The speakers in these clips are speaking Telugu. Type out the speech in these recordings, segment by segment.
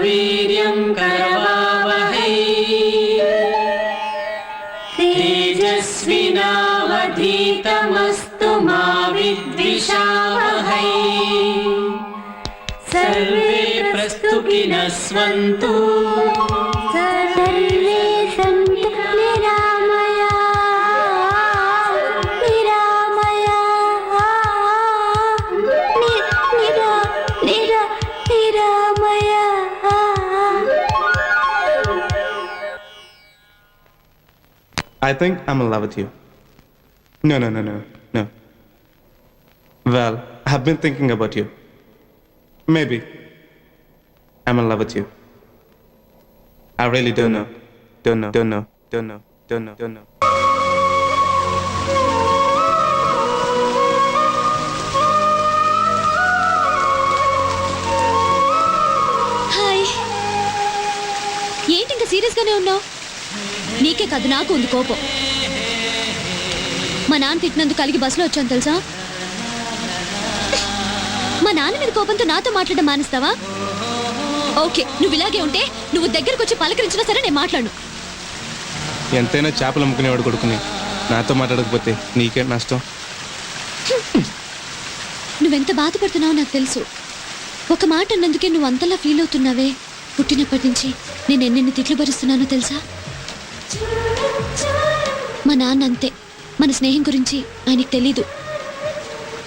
वीर्यं करवावहै। तेजस्विनावधीतमस्तु मा विद्विषावहै। सर्वे प्रस्तुपिनस्वन्तु I think I'm in love with you. No, no, no, no, no. Well, I've been thinking about you. Maybe. I'm in love with you. I really don't know. Don't know, don't know, don't know, don't know, don't know. Hi ఏంటి ఇంకా సీరియస్ గానే ఉన్నావు నీకే కాదు నాకు ఉంది కోపం. మా నాన్న తిట్టినందుకు కలిగి బస్సులో వచ్చాను తెలుసా? మా నాన్న మీద కోపంతో నాతో మాట్లాడడం మానేస్తావా? ఓకే నువ్వు ఇలాగే ఉంటే నువ్వు దగ్గరకు వచ్చి పలకరించినా సరే నేను మాట్లాడు ఎంతైనా చేపలు అమ్ముకునేవాడు కొడుకుని. నాతో మాట్లాడకపోతే నీకే నష్టం? నువ్వెంత బాధపడుతున్నావో నాకు తెలుసు. ఒక మాట అన్నందుకే నువ్వు అంతలా ఫీల్ అవుతున్నావే. పుట్టినప్పటి నుంచి నేను ఎన్నెన్ని తిట్లు భరిస్తున్నానో తెలుసా? మా నాన్న అంతే. మన స్నేహం గురించి ఆయనకి తెలీదు.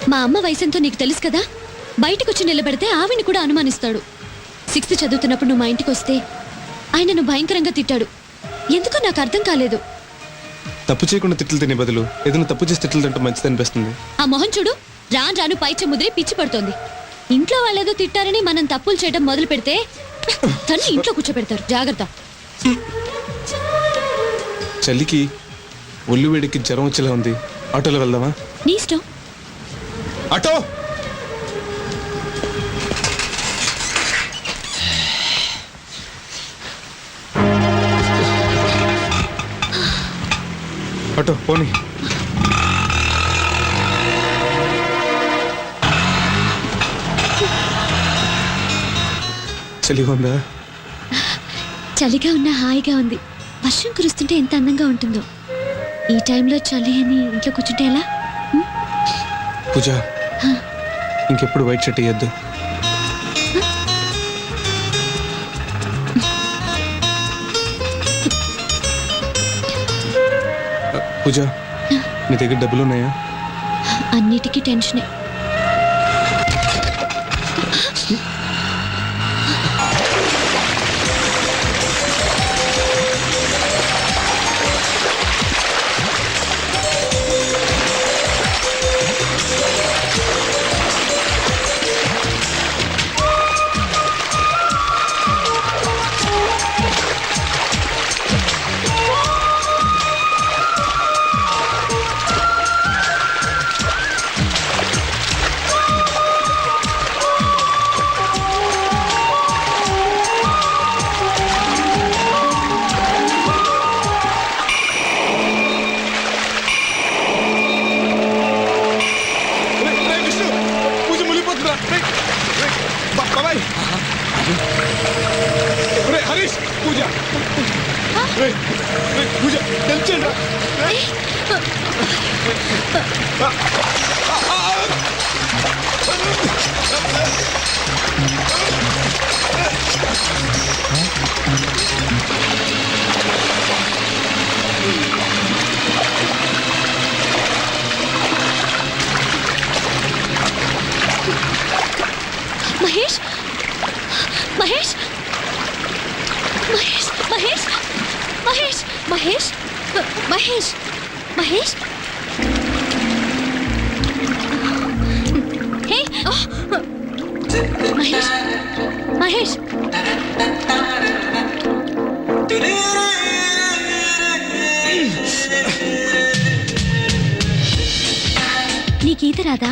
మా అమ్మ వయసంతో నీకు తెలుసు కదా? బయటకు వచ్చి నిలబెడితే ఆవిని కూడా అనుమానిస్తాడు. సిక్స్త్ చదువుతున్నప్పుడు నువ్వు మా ఇంటికి వస్తే ఆయనను భయంకరంగా తిట్టాడు. ఎందుకో నాకు అర్థం కాలేదు. తప్పు చేయకుండా తిట్లు తినే బదులు ఏదైనా తప్పు చేసి తిట్లు తింటే మంచిది అనిపిస్తుంది. ఆ మొహం చూడు. రాను రాను పై చెముదిరి పిచ్చి పడుతోంది. ఇంట్లో వాళ్ళేదో తిట్టారని మనం తప్పులు చేయడం మొదలు పెడితే తన్ని ఇంట్లో కూర్చోబెడతారు. జాగ్రత్త. చలికి ఒళ్ళు వేడికి జ్వరం వచ్చేలా ఉంది. ఆటోలో వెళ్దామా? నీ ఇష్టం. ఆటో! ఆటో పోనీ. చలిగా ఉందా? చలిగా ఉన్నా హాయిగా ఉంది. వర్షం కురుస్తుంటే ఎంత అందంగా ఉంటుందో. ఈ టైంలో చలి అని ఇంట్లో కూర్చుంటే ఎలా? పూజ ఇంకెప్పుడు వైట్ షర్ట్ వేయద్దు. పూజ నీ దగ్గర డబ్బులు ఉన్నాయా అన్నిటికీ టెన్షనే. హరీష్ పూజ. పూజ తెలిచండి మహేష్ మహేష్ మహేష్ మహేష్ మహేష్ మహేష్. హే మహేష్ మహేష్. నీకు ఈత రాదా